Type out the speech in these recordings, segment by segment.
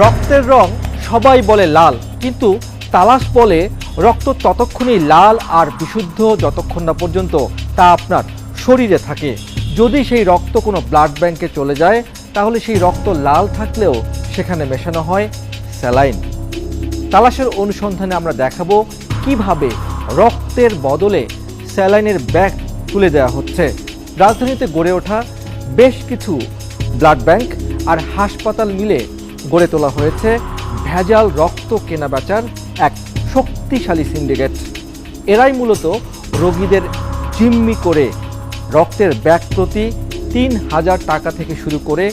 রক্তের রং সবাই বলে লাল, কিন্তু তালাশ বলে রক্ত ততক্ষণই লাল আর বিশুদ্ধ যতক্ষণ না পর্যন্ত তা আপনার শরীরে থাকে। যদি সেই রক্ত কোনো ব্লাড ব্যাংকে চলে যায়, তাহলে সেই রক্ত লাল থাকলেও সেখানে মেশানো হয় স্যালাইন। তালাশের অনুসন্ধানে আমরা দেখাবো কীভাবে রক্তের বদলে স্যালাইনের ব্যাগ তুলে দেওয়া হচ্ছে। রাজধানীতে গড়ে ওঠা বেশ কিছু ব্লাড ব্যাংক আর হাসপাতাল মিলে গড়ে তোলা হয়েছে ভেজাল রক্ত কেনাবেচার এক শক্তিশালী সিন্ডিকেট। এরাই মূলত রোগীদের জিম্মি করে রক্তের ব্যাগ প্রতি তিন হাজার টাকা থেকে শুরু করে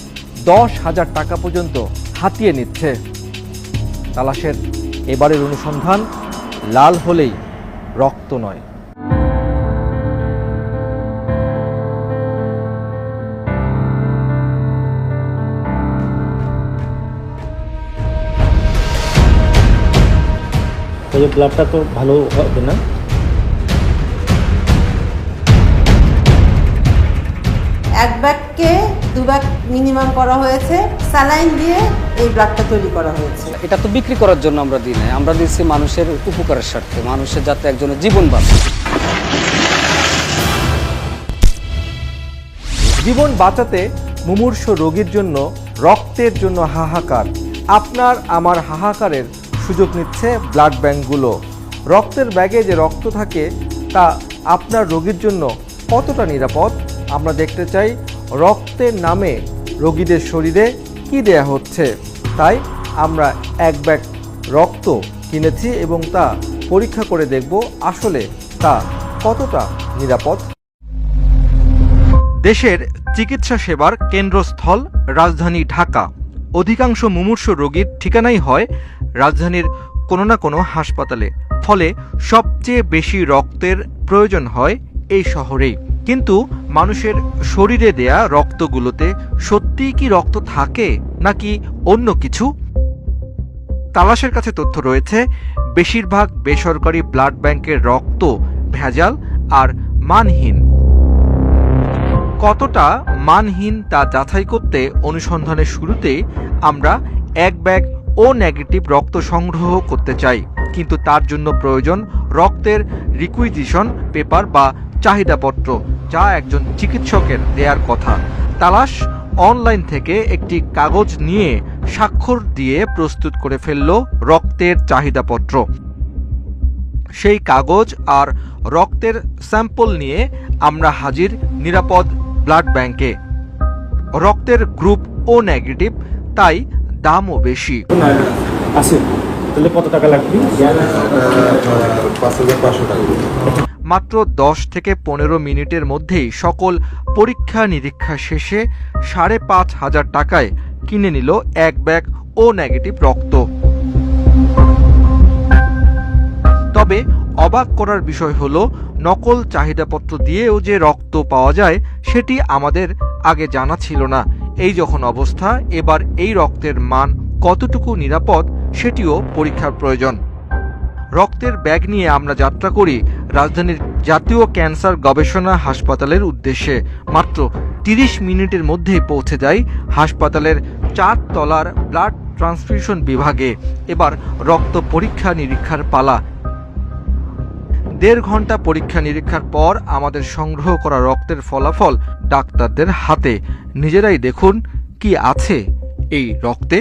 দশ হাজার টাকা পর্যন্ত হাতিয়ে নিচ্ছে। তালাশের এবারের অনুসন্ধান লাল হলেই রক্ত নয়। ওই ব্লাডটা তো ভালো হবে না। এক ব্যাগকে দু ব্যাগ মিনিমাম করা হয়েছে। স্যালাইন দিয়ে এই ব্লাডটা তৈরি করা হয়েছে। এটা তো বিক্রি করার জন্য আমরা দিই নাই। আমরা দিচ্ছি মানুষের উপকারের স্বার্থে। মানুষের যাতে একজনের জীবন বাঁচে। জীবন বাঁচাতে মুমূর্ষ রোগীর জন্য রক্তের জন্য হাহাকার। আপনার আমার হাহাকারের সুযোগ নিচ্ছে ব্লাড ব্যাঙ্কগুলো রক্তের ব্যাগে যে রক্ত থাকে, তা আপনার রোগীর জন্য কতটা নিরাপদ? আমরা দেখতে চাই রক্তের নামে রোগীদের শরীরে কি দেয়া হচ্ছে। তাই আমরা এক ব্যাগ রক্ত কিনেছি এবং তা পরীক্ষা করে দেখব আসলে তা কতটা নিরাপদ। দেশের চিকিৎসা সেবার কেন্দ্রস্থল রাজধানী ঢাকা। অধিকাংশ মুমূর্ষ রোগীর ঠিকানাই হয় রাজধানীর কোনো না কোনো হাসপাতালে। ফলে সবচেয়ে বেশি রক্তের প্রয়োজন হয় এই শহরেই। কিন্তু মানুষের শরীরে দেয়া রক্তগুলোতে সত্যিই কি রক্ত থাকে নাকি অন্য কিছু? তালাশের কাছে তথ্য রয়েছে, বেশিরভাগ বেসরকারি ব্লাড ব্যাংকের রক্ত ভেজাল আর মানহীন। কতটা মানহীন তা যাচাই করতে অনুসন্ধানের শুরুতেই আমরা এক ব্যাগ ও নেগেটিভ রক্ত সংগ্রহ করতে চাই, কিন্তু তার জন্য প্রয়োজন রক্তের রিকুইজিশন পেপার বা চাহিদাপত্র, যা একজন চিকিৎসকের দেয়ার কথা। তালাশ অনলাইন থেকে একটি কাগজ নিয়ে স্বাক্ষর দিয়ে প্রস্তুত করে ফেলল রক্তের চাহিদাপত্র। সেই কাগজ আর রক্তের স্যাম্পল নিয়ে আমরা হাজির নিরাপদ ব্লাড ব্যাংকে। রক্তের গ্রুপ ও নেগেটিভ তাই দামও বেশি। আছে। তাহলে কত টাকা লাগবে? পাঁচ হাজার পাঁচশো টাকা মাত্র দশ থেকে পনেরো মিনিটের মধ্যেই সকল পরীক্ষা নিরীক্ষা শেষে সাড়ে পাঁচ হাজার টাকায় কিনে নিল এক ব্যাগ ও নেগেটিভ রক্ত। তবে অবাক করার বিষয় হলো নকল চাহিদাপত্র দিয়েও যে রক্ত পাওয়া যায় সেটি আমাদের আগে জানা ছিল না। এই যখন অবস্থা, এবার এই রক্তের মান কতটুকু নিরাপদ, সেটিও পরীক্ষার প্রয়োজন। রক্তের ব্যাগ নিয়ে আমরা যাত্রা করি রাজধানীর জাতীয় ক্যান্সার গবেষণা হাসপাতালের উদ্দেশ্যে। মাত্র তিরিশ মিনিটের মধ্যেই পৌঁছে যাই হাসপাতালের চার তলার ব্লাড ট্রান্সফিউশন বিভাগে। এবার রক্ত পরীক্ষা নিরীক্ষার পালা দেড় ঘণ্টা পরীক্ষা নিরীক্ষার পর আমাদের সংগ্রহ করা রক্তের ফলাফল ডাক্তারদের হাতে। নিজেরাই দেখুন কি আছে এই রক্তে।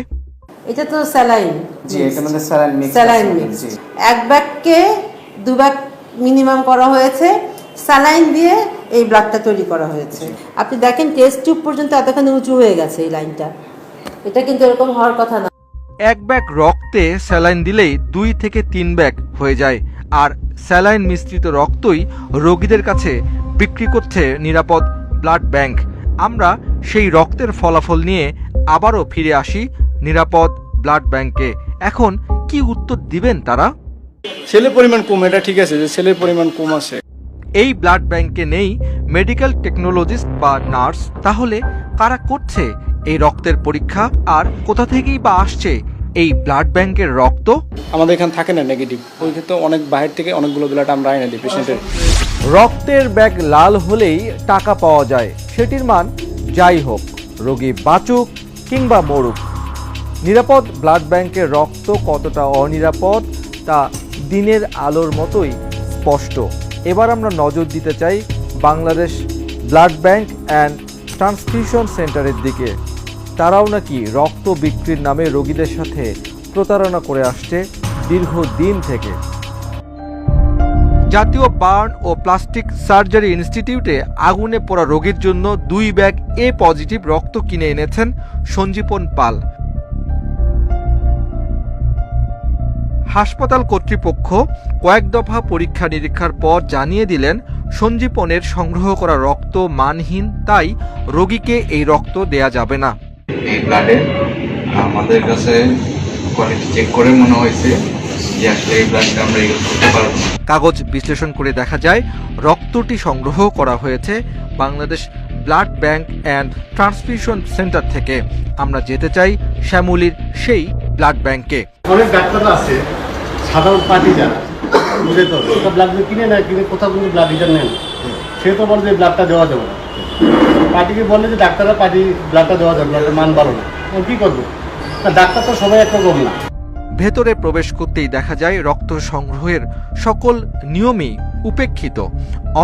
এটা তো স্যালাইন। জি এটা মানে স্যালাইন মিক্স। Saline mix. এক ব্যাগকে দু ব্যাগ মিনিমাম করা হয়েছে। স্যালাইন দিয়ে এই ব্লাডটা তৈরি করা হয়েছে। আপনি দেখেন টেস্ট টিউব পর্যন্ত এতখানি উঁচু হয়ে গেছে এই লাইনটা। এটা কিন্তু এরকম হওয়ার কথা না। এক ব্যাগ রক্তে স্যালাইন দিলেই দুই থেকে তিন ব্যাগ হয়ে যায়। আর স্যালাইন মিশ্রিত রক্তই রোগীদের কাছে বিক্রি করছে নিরাপদ ব্লাড ব্যাংক। আমরা সেই রক্তের ফলাফল নিয়ে আবারও ফিরে আসি নিরাপদ ব্লাড ব্যাংকে। এখন কি উত্তর দিবেন তারা? ছেলের পরিমাণ কম এটা ঠিক আছে যে ছেলের পরিমাণ কম আছে। এই ব্লাড ব্যাংকে নেই মেডিকেল টেকনোলজিস্ট বা নার্স। তাহলে কারা করছে এই রক্তের পরীক্ষা? আর কোথা থেকেই বা আসছে এই ব্লাড ব্যাংকের রক্ত? আমাদের এখানে থাকে না নেগেটিভ ওই ক্ষেত্রে অনেক বাইরে থেকে অনেকগুলো ব্লাড আমরা আইনে দিই পেশেন্টের রক্তের ব্যাগ লাল হলেই টাকা পাওয়া যায়। সেটির মান যাই হোক রোগী বাঁচুক কিংবা মরুক। নিরাপদ ব্লাড ব্যাংকের রক্ত কতটা অনিরাপদ তা দিনের আলোর মতোই স্পষ্ট। এবার আমরা নজর দিতে চাই Bangladesh blood bank and transfusion সেন্টারের দিকে। তারাও নাকি রক্ত বিক্রির নামে রোগীদের সাথে প্রতারণা করে আসছে দীর্ঘদিন থেকে। জাতীয় বার্ন ও প্লাস্টিক সার্জারি ইনস্টিটিউটে আগুনে পড়া রোগীর জন্য দুই ব্যাগ এ পজিটিভ রক্ত কিনে এনেছেন সঞ্জীবন পাল। হাসপাতাল কর্তৃপক্ষ কয়েক দফা পরীক্ষা নিরীক্ষার পর জানিয়ে দিলেন, সঞ্জীবনের সংগ্রহ করা রক্ত মানহীন, তাই রোগীকে এই রক্ত দেয়া যাবে না। এই ব্লাডে আমাদের কাছে কোয়ালিটি চেক করে মনে হয়েছে যে আসলে এই ব্লাডটা আমরা ইউজ করতে পারব। কাগজ বিশ্লেষণ করে দেখা যায় রক্তটি সংগ্রহ করা হয়েছে Bangladesh blood bank and transfusion centre থেকে। আমরা যেতে চাই শ্যামলির সেই ব্লাড ব্যাংকে। অনেক ডাক্তার আছে সাধারণ পার্টি যারা বুঝে তো ব্লাড কিনে নেয় কিনে কোথাও কিন্তু ব্লাড রিটার্ন নেন সে তো বলে যে ব্লাডটা দেওয়া যাবে না। পার্টিকে বললে যে ডাক্তাররা পার্টি ব্লাডটা দেওয়া যাবে ব্লাডের মান ভালো আমি কী করব? ডাক্তার তো সবাই একরকম না। ভেতরে প্রবেশ করতেই দেখা যায় রক্ত সংগ্রহের সকল নিয়মই উপেক্ষিত।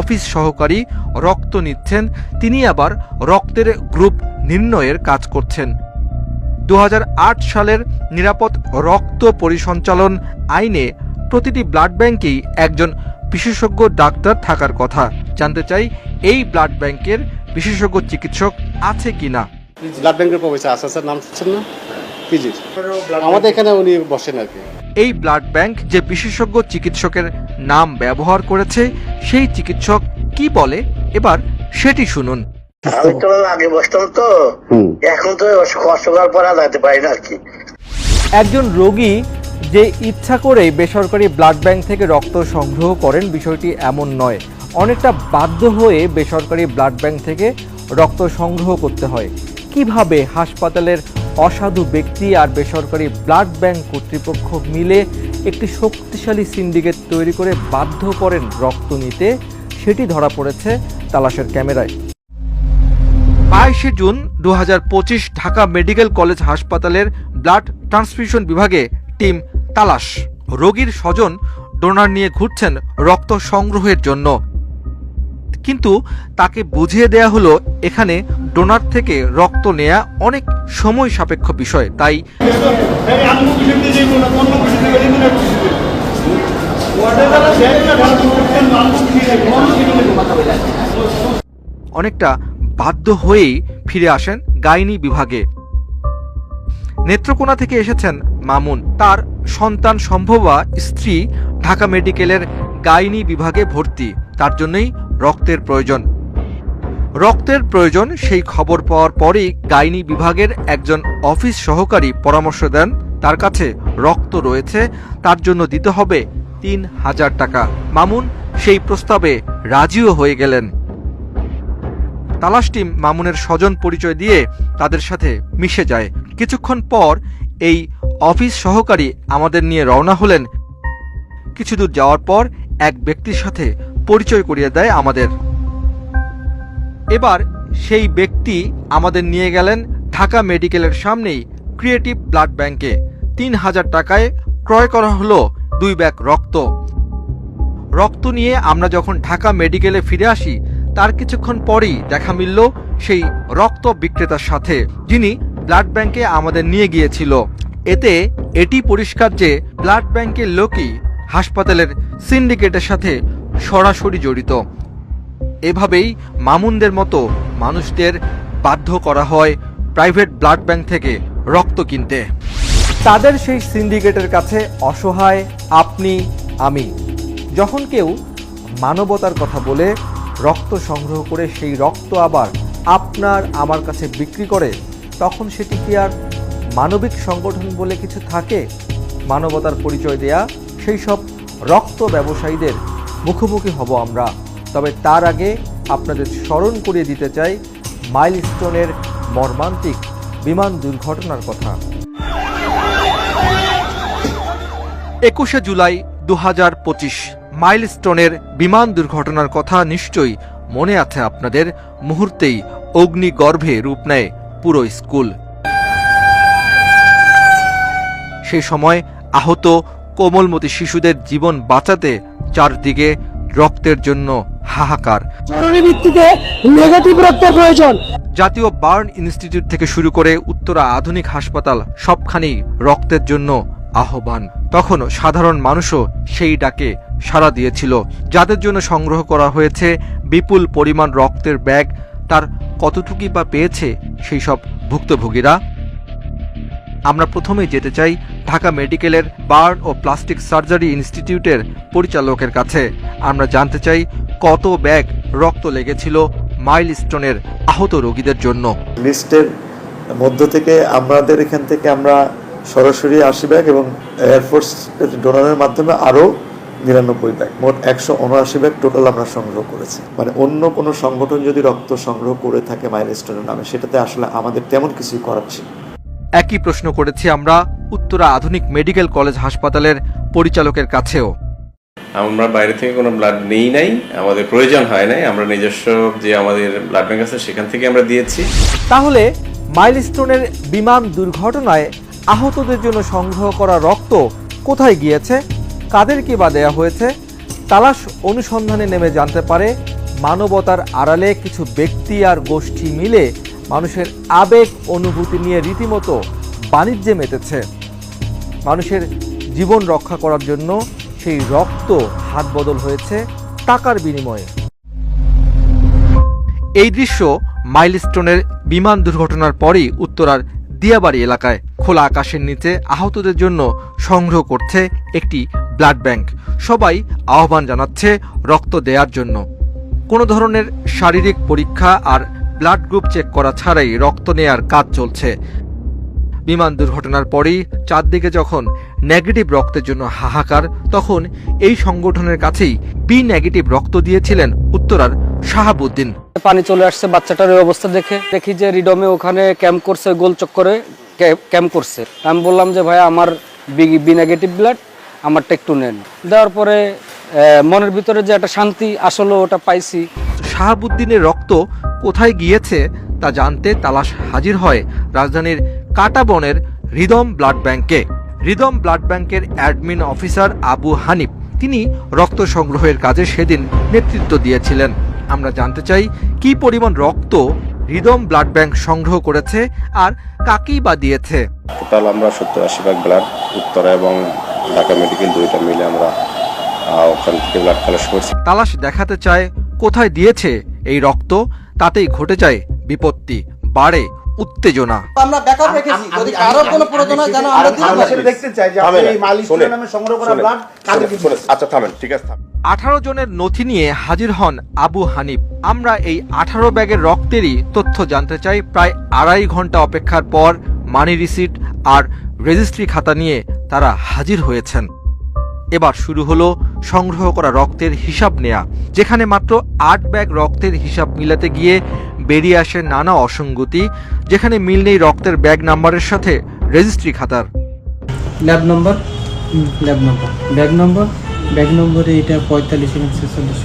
অফিস সহকারী রক্ত নিচ্ছেন, তিনি আবার রক্তের গ্রুপ নির্ণয়ের কাজ করছেন। দু হাজার আট সালের নিরাপদ রক্ত পরিসঞ্চালন আইনে প্রতিটি ব্লাড ব্যাংকেই একজন বিশেষজ্ঞ ডাক্তার থাকার কথা। জানতে চাই এই ব্লাড ব্যাংকের বিশেষজ্ঞ চিকিৎসক আছে কিনা? ব্লাড ব্যাংকের প্রফেসর আছে স্যার নাম শুনছেন না? পিজির। আমাদের এখানে উনি বসেন আর কি। এই ব্লাড ব্যাংক যে বিশেষজ্ঞ চিকিৎসকের নাম ব্যবহার করেছে সেই চিকিৎসক কি বলে? এবার সেটি শুনুন। আমি তো আগে বসতাম তো এখন তো অসুখার পর আর যেতে পারি না আর কি। একজন রোগী যে ইচ্ছা করে বেসরকারি ব্লাড ব্যাংক থেকে রক্ত সংগ্রহ করেন, বিষয়টি এমন নয়। অনেকটা বাধ্য হয়ে বেসরকারি ব্লাড ব্যাংক থেকে রক্ত সংগ্রহ করতে হয়। কীভাবে হাসপাতালের অসাধু ব্যক্তি আর বেসরকারি ব্লাড ব্যাংক কর্তৃপক্ষ মিলে একটি শক্তিশালী সিন্ডিকেট তৈরি করে বাধ্য করেন রক্ত নিতে, সেটি ধরা পড়েছে তালাশের ক্যামেরায়। বাইশে জুন দু হাজার পঁচিশ ঢাকা মেডিকেল কলেজ হাসপাতালের ব্লাড ট্রান্সফিউশন বিভাগে টিম তালাশ। রোগীর স্বজন ডোনার নিয়ে ঘুরছেন রক্ত সংগ্রহের জন্য। কিন্তু তাকে বুঝিয়ে দেয়া হলো, এখানে ডোনার থেকে রক্ত নেয়া অনেক সময় সাপেক্ষ বিষয়, তাই অনেকটা বাধ্য হয়েই ফিরে আসেন গাইনি বিভাগে। নেত্রকোনা থেকে এসেছেন মামুন। তার সন্তান সম্ভবা স্ত্রী ঢাকা মেডিকেলের গাইনি বিভাগে ভর্তি। তার জন্যই রক্তের প্রয়োজন। রক্তের প্রয়োজন সেই খবর পাওয়ার পরেই গাইনি বিভাগের একজন অফিস সহকারী পরামর্শ দেন, তার কাছে রক্ত রয়েছে, তার জন্য দিতে হবে তিন হাজার টাকা। মামুন সেই প্রস্তাবে রাজিও হয়ে গেলেন। তালাশ টিম মামুনের স্বজন পরিচয় দিয়ে তাদের সাথে মিশে যায়। কিছুক্ষণ পর এই অফিস সহকারী আমাদের নিয়ে রওনা হলেন। কিছু দূর যাওয়ার পর এক ব্যক্তির সাথে পরিচয় করিয়ে দেয় আমাদের। এবার সেই ব্যক্তি আমাদের নিয়ে গেলেন ঢাকা মেডিকেলের সামনেই ক্রিয়েটিভ ব্লাড ব্যাংকে। তিন হাজার টাকায় ক্রয় করা হলো দুই ব্যাগ রক্ত। রক্ত নিয়ে আমরা যখন ঢাকা মেডিকেলে ফিরে আসি, তার কিছুক্ষণ পরেই দেখা মিলল সেই রক্ত বিক্রেতার সাথে, যিনি ব্লাড ব্যাংকে আমাদের নিয়ে গিয়েছিল। এতে এটি পরিষ্কার যে ব্লাড ব্যাংকের লোকই হাসপাতালের সিন্ডিকেটের সাথে সরাসরি জড়িত। এভাবেই মামুনদের মতো মানুষদের বাধ্য করা হয় প্রাইভেট ব্লাড ব্যাংক থেকে রক্ত কিনতে। তাদের সেই সিন্ডিকেটের কাছে অসহায় আপনি, আমি। যখন কেউ মানবতার কথা বলে রক্ত সংগ্রহ করে সেই রক্ত আবার আপনার আমার কাছে বিক্রি করে, তখন সেটি কি আর মানবিক সংগঠন বলে কিছু থাকে? মানবতার পরিচয় দেয়া, সেই সব রক্ত ব্যবসায়ীদের মুখোমুখি হব আমরা। তবে তার আগে আপনাদের স্মরণ করিয়ে দিতে চাই মাইলস্টোনের মর্মান্তিক বিমান দুর্ঘটনার কথা। একুশে জুলাই দু হাজার পঁচিশ, মাইলস্টোনের বিমান দুর্ঘটনার কথা নিশ্চয়ই মনে আছে আপনাদের? মুহূর্তেই অগ্নিগর্ভে রূপ নেয় পুরো স্কুল। সেই সময় আহত কোমলমতি শিশুদের জীবন বাঁচাতে চারদিকে রক্তের জন্য হাহাকার। জরুরি ভিত্তিতে নেগেটিভ রক্তের প্রয়োজন। জাতীয় বার্ন ইনস্টিটিউট থেকে শুরু করে উত্তরা আধুনিক হাসপাতাল সবখানেই রক্তের জন্য আহ্বান। তখন সাধারণ মানুষও সেই ডাকে সাড়া দিয়েছিল। যাদের জন্য সংগ্রহ করা হয়েছে বিপুল পরিমাণ রক্তের ব্যাগ তার কতটুকুই বা পেয়েছে সেই সব ভুক্তভোগীরা? আমরা প্রথমেই যেতে চাই ঢাকা মেডিকেলের বার্ন ও প্লাস্টিক সার্জারি ইনস্টিটিউটের পরিচালকের কাছে। আমরা জানতে চাই কত ব্যাগ রক্ত লেগেছিল মাইলস্টোনের আহত রোগীদের জন্য। লিস্টের মধ্য থেকে আমাদের এখান থেকে আমরা সরাসরি আশি ব্যাগ এবং এয়ারফোর্স ডোনারের মাধ্যমে আরও নিরানব্বই ব্যাগ। মোট একশো উনআশি ব্যাগ টোটাল আমরা সংগ্রহ করেছি। মানে অন্য কোনো সংগঠন যদি রক্ত সংগ্রহ করে থাকে মাইলস্টোনের নামে, সেটাতে আসলে আমাদের তেমন কিছুই করার ছিল। একই প্রশ্ন করেছি আমরা উত্তরা আধুনিক মেডিকেল কলেজ হাসপাতালের পরিচালকের কাছেও। আমরা বাইরে থেকে কোনো ব্লাড নেই নাই আমাদের প্রয়োজন হয় নাই আমরা নিজস্ব যে আমাদের ব্লাড ব্যাংক আছে সেখান থেকে আমরা দিয়েছি। তাহলে মাইলস্টোনের বিমান দুর্ঘটনায় আহতদের জন্য সংগ্রহ করা রক্ত কোথায় গিয়েছে কাদেরকে বা দেয়া হয়েছে তালাশ অনুসন্ধানে নেমে জানতে পারে মানবতার আড়ালে কিছু ব্যক্তি আর গোষ্ঠী মিলে মানুষের আবেগ, অনুভূতি নিয়ে রীতিমতো বাণিজ্যে মেতেছে। মানুষের জীবন রক্ষা করার জন্য সেই রক্ত হাত বদল হয়েছে টাকার বিনিময়ে। এই দৃশ্য মাইলস্টোনের বিমান দুর্ঘটনার পরই উত্তরার দিয়াবাড়ি এলাকায় খোলা আকাশের নিচে আহতদের জন্য সংগ্রহ করছে একটি ব্লাড ব্যাংক। সবাই আহ্বান জানাচ্ছে রক্ত দেওয়ার জন্য। কোনো ধরনের শারীরিক পরীক্ষা আর ব্লাড গ্রুপ চেক করা ছাড়াই রক্ত নেয়ার কাজ চলছে। বিমান দুর্ঘটনার পরেই চারদিকে যখন নেগেটিভ রক্তের জন্য হাহাকার তখন এই সংগঠনের কাছেই বি নেগেটিভ রক্ত দিয়েছিলেন উত্তরার শাহাবুদ্দিন। পানি চলে আসছে বাচ্চাটার এই অবস্থা দেখে। দেখি যে রিডমে ওখানে ক্যাম্প করছে গোল চক্করে ক্যাম্প করছে। আমি বললাম যে ভাই আমার বি নেগেটিভ ব্লাড আমারটা একটু নেন। দেওয়ার পরে মনের ভিতরে যে একটা শান্তি আসলে ওটা পাইছি। শাহাবুদ্দিনের রক্ত কোথায় গিয়েছে তা জানতে তালাশ হাজির হয় রাজধানীর কাটাবনের রিদম ব্লাড ব্যাংকে। রিদম ব্লাড ব্যাংকের অ্যাডমিন অফিসার আবু হানিফ তিনি রক্ত সংগ্রহের কাজে সেদিন নেতৃত্ব দিয়েছিলেন। আমরা জানতে চাই কি পরিমাণ রক্ত রিদম ব্লাড ব্যাংক সংগ্রহ করেছে আর কাকেই বা দিয়েছে? টোটাল আমরা সত্তর আশি ভাগ ব্লাড উত্তরা এবং ঢাকা মেডিকেল দুইটা মিলে আমরা ওখান থেকে ব্লাড কালেক্ট করছি। তালাশ দেখাতে চায় কোথায় দিয়েছে এই রক্ত তাতেই ঘটে যায় বিপত্তি বাড়ে উত্তেজনা। আমরা ব্যাকআপ রেখেছি। যদি কারও কোনো প্রয়োজন হয় যেন আমরা দিতে পারি দেখতে চাই যে আপনি এই নামে সংগ্রহ করা ব্লাড আচ্ছা থামেন ঠিক আছে থামেন। জনের নথি নিয়ে হাজির হন আবু হানিফ। আমরা এই আঠারো ব্যাগের রক্তেরই তথ্য জানতে চাই। প্রায় আড়াই ঘণ্টা অপেক্ষার পর মানি রিসিট আর রেজিস্ট্রি খাতা নিয়ে তারা হাজির হয়েছেন। এবার শুরু হলো সংগ্রহ করা রক্তের হিসাব নেয়া যেখানে মাত্র আট ব্যাগ রক্তের হিসাব মিলাতে গিয়ে বেরিয়ে আসে নানা অসঙ্গতি যেখানে মিল নেই রক্তের ব্যাগ নাম্বারের সাথে রেজিস্ট্রি খাতার। Lab number lab number bag number bag নম্বরে এটা পঁয়তাল্লিশ এবং ছেচল্লিশ।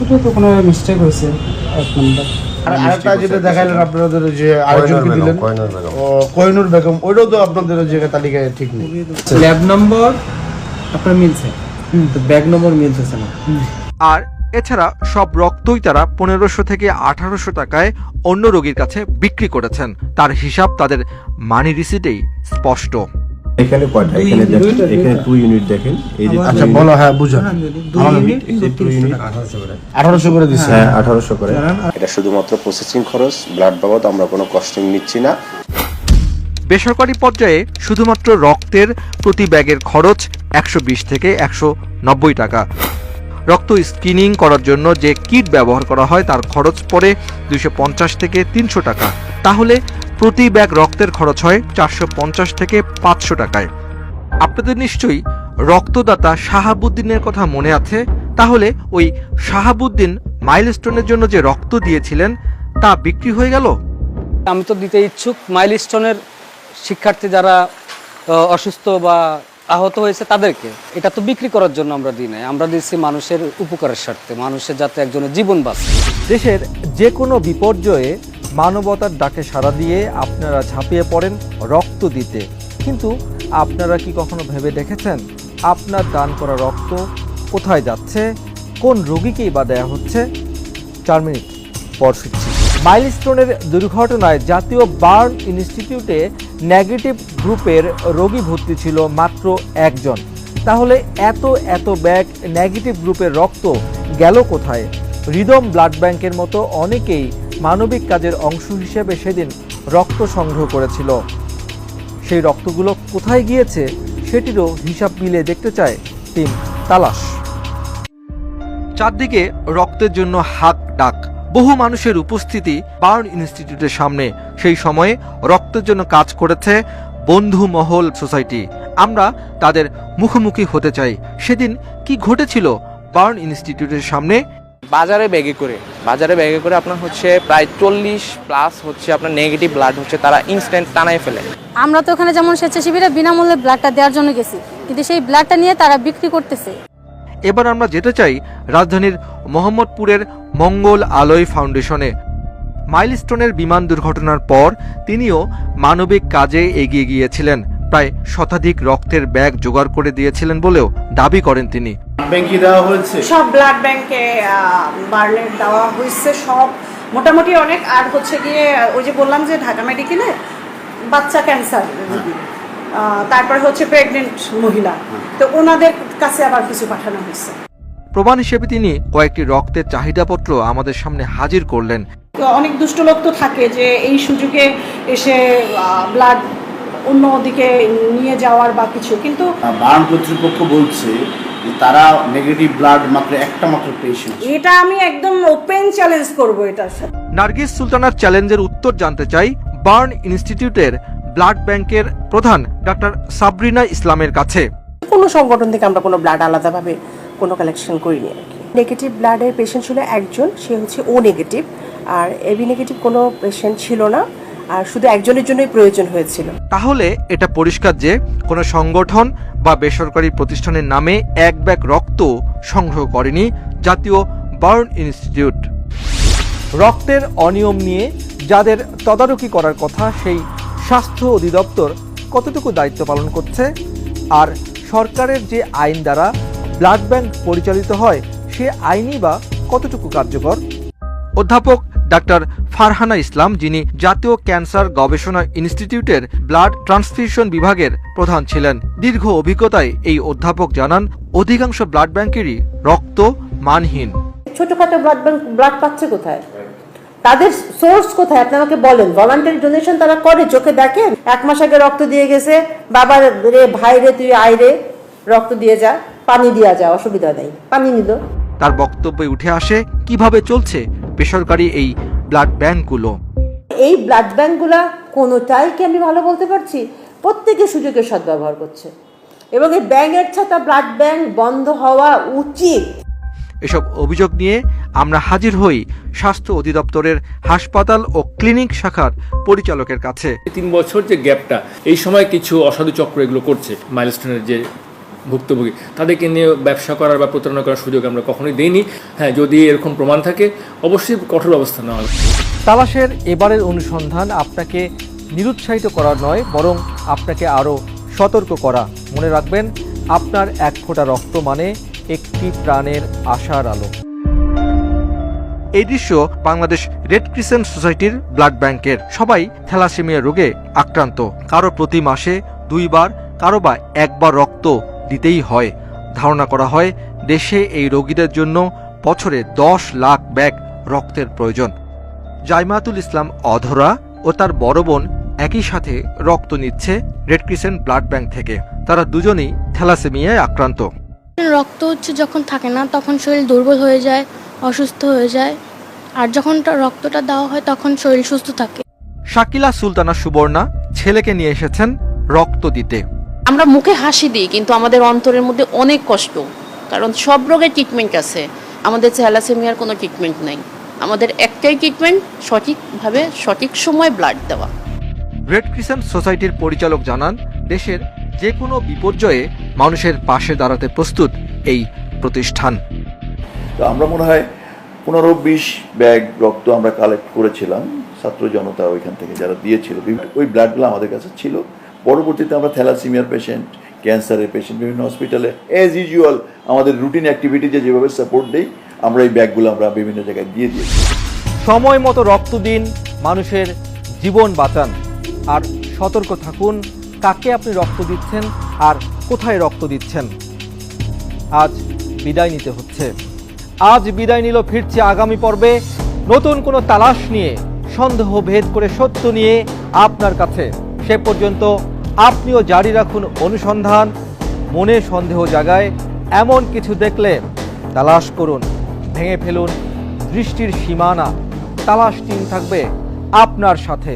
ওটা তো কোনো মিস্টেক হয়েছে। এক নম্বর আর আরেকটা যেটা দেখাইলেন আপনাদের যে আরেকজনকে দিলেন? কোহিনুর বেগম। ওইটাও তো আপনাদের যে তালিকায় ঠিক নেই। ল্যাব নম্বর আপনার মিলছে। তো ব্যাগ নম্বর মিলতেছে না। আর এছাড়া সব রক্তই তারা পনেরোশো থেকে আঠারোশো টাকায় অন্য রোগীর কাছে বিক্রি করেছেন। তার হিসাব তাদের মানি রিসিটেই স্পষ্ট। এখানে কয়টা? এখানে দেখেন এখানে টু ইউনিট দেখেন। এই যে আচ্ছা বলো হ্যাঁ বুঝো। দুই ইউনিট টু ইউনিট আঠারোশো করে। দিচ্ছে। হ্যাঁ আঠারোশো করে। এটা শুধুমাত্র প্রসেসিং খরচ ব্লাড বাবদ আমরা কোনো কস্টিং নিচ্ছি না। বেসরকারি পর্যায়ে শুধুমাত্র রক্তের প্রতি ব্যাগের খরচ একশো বিশ থেকে একশো নব্বই টাকা। রক্ত স্ক্রিনিং করার জন্য যে কিট ব্যবহার করা হয় তার খরচ পড়ে পঞ্চাশ থেকে তিনশো টাকা। তাহলে প্রতি ব্যাগ রক্তের খরচ হয় চারশো পঞ্চাশ থেকে পাঁচশো টাকায়। আপনাদের নিশ্চয়ই রক্তদাতা শাহাবুদ্দিনের কথা মনে আছে? তাহলে ওই শাহাবুদ্দিন মাইলস্টোনের জন্য যে রক্ত দিয়েছিলেন তা বিক্রি হয়ে গেল? আমি তো দিতে ইচ্ছুক, মাইলস্টোনের শিক্ষার্থী যারা অসুস্থ বা আহত হয়েছে তাদেরকে, এটা তো বিক্রি করার জন্য আমরা দিই নাই। আমরা দিচ্ছি মানুষের উপকারের স্বার্থে, মানুষের যাতে একজনের জীবন বাঁচে। দেশের যে কোনো বিপর্যয়ে মানবতার ডাকে সাড়া দিয়ে আপনারা ঝাঁপিয়ে পড়েন রক্ত দিতে। কিন্তু আপনারা কি কখনো ভেবে দেখেছেন আপনার দান করা রক্ত কোথায় যাচ্ছে, কোন রোগীকেই বা দেয়া হচ্ছে? চার মিনিট পর ফিরছি। মাইলস্টোনের দুর্ঘটনায় জাতীয় বার্ন ইনস্টিটিউটে নেগেটিভ গ্রুপের রোগী ভর্তি ছিল মাত্র একজন। তাহলে এত এত ব্যাগ নেগেটিভ গ্রুপের রক্ত গেল কোথায়? হৃদম ব্লাড ব্যাংকের মতো অনেকেই মানবিক কাজের অংশ হিসেবে সেদিন রক্ত সংগ্রহ করেছিল। সেই রক্তগুলো কোথায় গিয়েছে সেটিরও হিসাব মিলে দেখতে চায় টিম তালাশ। চারদিকে রক্তের জন্য হাক ডাক। বহু মানুষের উপস্থিতি বার্ন ইনস্টিটিউটের সামনে। সেই সময়ে রক্তের জন্য কাজ করেছে বন্ধু মহল সোসাইটি। আমরা তাদের মুখোমুখি হতে চাই। সেদিন কি ঘটেছিল বার্ন ইনস্টিটিউটের সামনে? বাজারে ব্যাগে করে। বাজারে ব্যাগে করে আপনার হচ্ছে প্রায় চল্লিশ প্লাস হচ্ছে আপনার নেগেটিভ ব্লাড হচ্ছে তারা ইনস্ট্যান্ট টানায় ফেলে। আমরা তো ওখানে যেমন স্বেচ্ছাসেবীরা বিনামূল্যে ব্লাডটা দেওয়ার জন্য গেছি। কিন্তু সেই ব্লাডটা নিয়ে তারা বিক্রি করতেছে। এবার আমরা যেতে চাই রাজধানীর মোহাম্মদপুরের মঙ্গল আলোয় ফাউন্ডেশনে। মাইলস্টোনের বিমান দুর্ঘটনার পর তিনিও মানবিক কাজে এগিয়ে গিয়েছিলেন। প্রায় শতাধিক রক্তের ব্যাগ জোগাড় করে দিয়েছিলেন বলেও দাবি করেন তিনি। ব্যাংকে দেওয়া হয়েছে? সব ব্লাড ব্যাংকে বার্নের দেওয়া হয়েছে সব। মোটামুটি অনেক আর হচ্ছে গিয়ে ওই যে বললাম যে ঢাকা মেডিকেলে বাচ্চা ক্যান্সার তারপর হচ্ছে প্রেগনেন্ট মহিলা। তো ওনাদের কাছে আবার কিছু পাঠানো হয়েছে। প্রমাণ হিসেবে তিনি কয়েকটি রক্তের চাহিদাপত্র আমাদের সামনে হাজির করলেন। অনেক দুষ্ট লোক তো থাকে যে এই সুযোগে এসে ব্লাড অন্য দিকে নিয়ে যাওয়ার বা কিছু। কিন্তু বার্ন কর্তৃপক্ষ বলছে যে তারা নেগেটিভ ব্লাড মাত্র একটা মাত্র পেশেন্ট এটা আমি একদম ওপেন চ্যালেঞ্জ করব এটার সাথে। নার্গিস সুলতানার চ্যালেঞ্জের উত্তর জানতে চাই বার্ন ইনস্টিটিউটের ব্লাড ব্যাংকের প্রধান ডাক্তার সাবরিনা ইসলামের কাছে। কোনো সংগঠন থেকে আমরা কোনো ব্লাড আলাদাভাবে কোনো কালেকশন করিনি আর কি। নেগেটিভ ব্লাডের পেশেন্ট ছিল একজন সে হচ্ছে ও নেগেটিভ আর এবি নেগেটিভ কোনো পেশেন্ট ছিল না আর শুধু একজনের জন্যই প্রয়োজন হয়েছিল। তাহলে এটা পরিষ্কার যে কোনো সংগঠন বা বেসরকারি প্রতিষ্ঠানের নামে এক ব্যাগ রক্ত সংগ্রহ করেনি জাতীয় বার্ন ইনস্টিটিউট। রক্তের অনিয়ম নিয়ে যাদের তদারকি করার কথা সেই স্বাস্থ্য অধিদপ্তর কতটুকু দায়িত্ব পালন করছে? আর সরকারের যে আইন দ্বারা ব্লাড ব্যাংক পরিচালিত হয়, সে আইনই বা কতটুকু কার্যকর? অধ্যাপক ডাক্তার ফারহানা ইসলাম, যিনি জাতীয় ক্যান্সার গবেষণা ইনস্টিটিউটের ব্লাড ট্রান্সফিউশন বিভাগের প্রধান ছিলেন। দীর্ঘ অভিজ্ঞতায় এই অধ্যাপক জানান, অধিকাংশ ব্লাড ব্যাংকেরই রক্ত মানহীন। ছোটখাটো ব্লাড ব্যাংক, ব্লাড পাচ্ছে কোথায়? তাদের সোর্স কোথায়? আপনি আমাকে বলেন। ভলান্টারি ডোনেশন তারা করে চোখে দেখেন? এক মাস আগে রক্ত দিয়ে গেছে। বাবার রে ভাই রে তুই আয় রে। রক্ত দিয়ে যা পানি দিয়া যা অসুবিধা নেই। পানি নিল। তার বক্তব্যে উঠে আসে কীভাবে চলছে বেসরকারি এই ব্লাড ব্যাংকগুলো এই ব্লাড ব্যাংকগুলা কোনোটাই কি আমি ভালো বলতে পারছি? প্রত্যেকে সুযোগের সদ্ব্যবহার করছে। এবং এই ব্যাংকের ছাতা ব্লাড ব্যাংক বন্ধ হওয়া উচিত। এসব অভিযোগ নিয়ে আমরা হাজির হই স্বাস্থ্য অধিদপ্তরের হাসপাতাল ও ক্লিনিক শাখার পরিচালকের কাছে। তিন বছর যে গ্যাপটা এই সময় কিছু অসাধু চক্র এগুলো করছে মাইলস্টোনের যে ভুক্তভোগী তাদেরকে নিয়ে ব্যবসা করার বা প্রতারণা করার সুযোগ আমরা কখনোই দেইনি। হ্যাঁ যদি এরকম প্রমাণ থাকে অবশ্যই কঠোর ব্যবস্থা নেওয়া হবে। তালাশের এবারের অনুসন্ধান আপনাকে নিরুৎসাহিত করা নয় বরং আপনাকে আরও সতর্ক করা। মনে রাখবেন আপনার এক ফোঁটা রক্ত মানে একটি প্রাণের আশার আলো। এই দৃশ্য বাংলাদেশ রেড ক্রিসেন্ট সোসাইটির ব্লাড ব্যাংকের। সবাই থ্যালাসেমিয়া রোগে আক্রান্ত। কারও প্রতি মাসে দুইবার, কারও বা একবার রক্ত দিতেই হয়। ধারণা করা হয়, দেশে এই রোগীদের জন্য বছরে দশ লাখ ব্যাগ রক্তের প্রয়োজন। জাইমাতুল ইসলাম অধরা ও তার বড় বোন একই সাথে রক্ত নিচ্ছে রেড ক্রিসেন্ট ব্লাড ব্যাংক থেকে। তারা দুজনেই থ্যালাসেমিয়ায় আক্রান্ত। রক্ত হচ্ছে যখন থাকে না তখন শরীর দুর্বল হয়ে যায় অসুস্থ হয়ে যায়। আর যখন রক্তটা দেওয়া হয় তখন শরীর সুস্থ থাকে। শাকিলা সুলতানা সুবর্ণা ছেলেকে নিয়ে এসেছেন রক্ত দিতে। আমরা মুখে হাসি দিই কিন্তু আমাদের অন্তরের মধ্যে অনেক কষ্ট। কারণ সব রোগের ট্রিটমেন্ট আছে। আমাদের থ্যালাসেমিয়ার কোনো ট্রিটমেন্ট নেই। আমাদের একটাই ট্রিটমেন্ট সঠিকভাবে সঠিক সময় ব্লাড দেওয়া। রেড ক্রিসেন্ট সোসাইটির পরিচালক জানান দেশের যে কোনো বিপর্যয়ে মানুষের পাশে দাঁড়াতে প্রস্তুত এই প্রতিষ্ঠান। তো আমরা মনে হয় পনেরো বিশ ব্যাগ রক্ত আমরা কালেক্ট করেছিলাম। ছাত্র জনতা ওইখান থেকে যারা দিয়েছিল। ওই ব্লাডগুলো আমাদের কাছে ছিল। পরবর্তীতে আমরা থ্যালাসিমিয়ার পেশেন্ট ক্যান্সারের পেশেন্ট বিভিন্ন হসপিটালে অ্যাজ ইউজুয়াল আমাদের রুটিন অ্যাক্টিভিটিতে যেভাবে সাপোর্ট দেই আমরা এই ব্যাগগুলো আমরা বিভিন্ন জায়গায় দিয়ে দিয়েছি। সময় মতো রক্ত দিন মানুষের জীবন বাঁচান। আর সতর্ক থাকুন কাকে আপনি রক্ত দিচ্ছেন আর কোথায় রক্ত দিচ্ছেন? আজ বিদায় নিতে হচ্ছে। আজ বিদায় নিল, ফিরছে আগামী পর্বে নতুন কোনো তালাশ নিয়ে, সন্দেহ ভেদ করে সত্য নিয়ে আপনার কাছে। সে পর্যন্ত আপনিও জারি রাখুন অনুসন্ধান, মনে সন্দেহ জাগায়, এমন কিছু দেখলে তালাশ করুন, ভেঙে ফেলুন, দৃষ্টির সীমানা, তালাশ টিম থাকবে আপনার সাথে।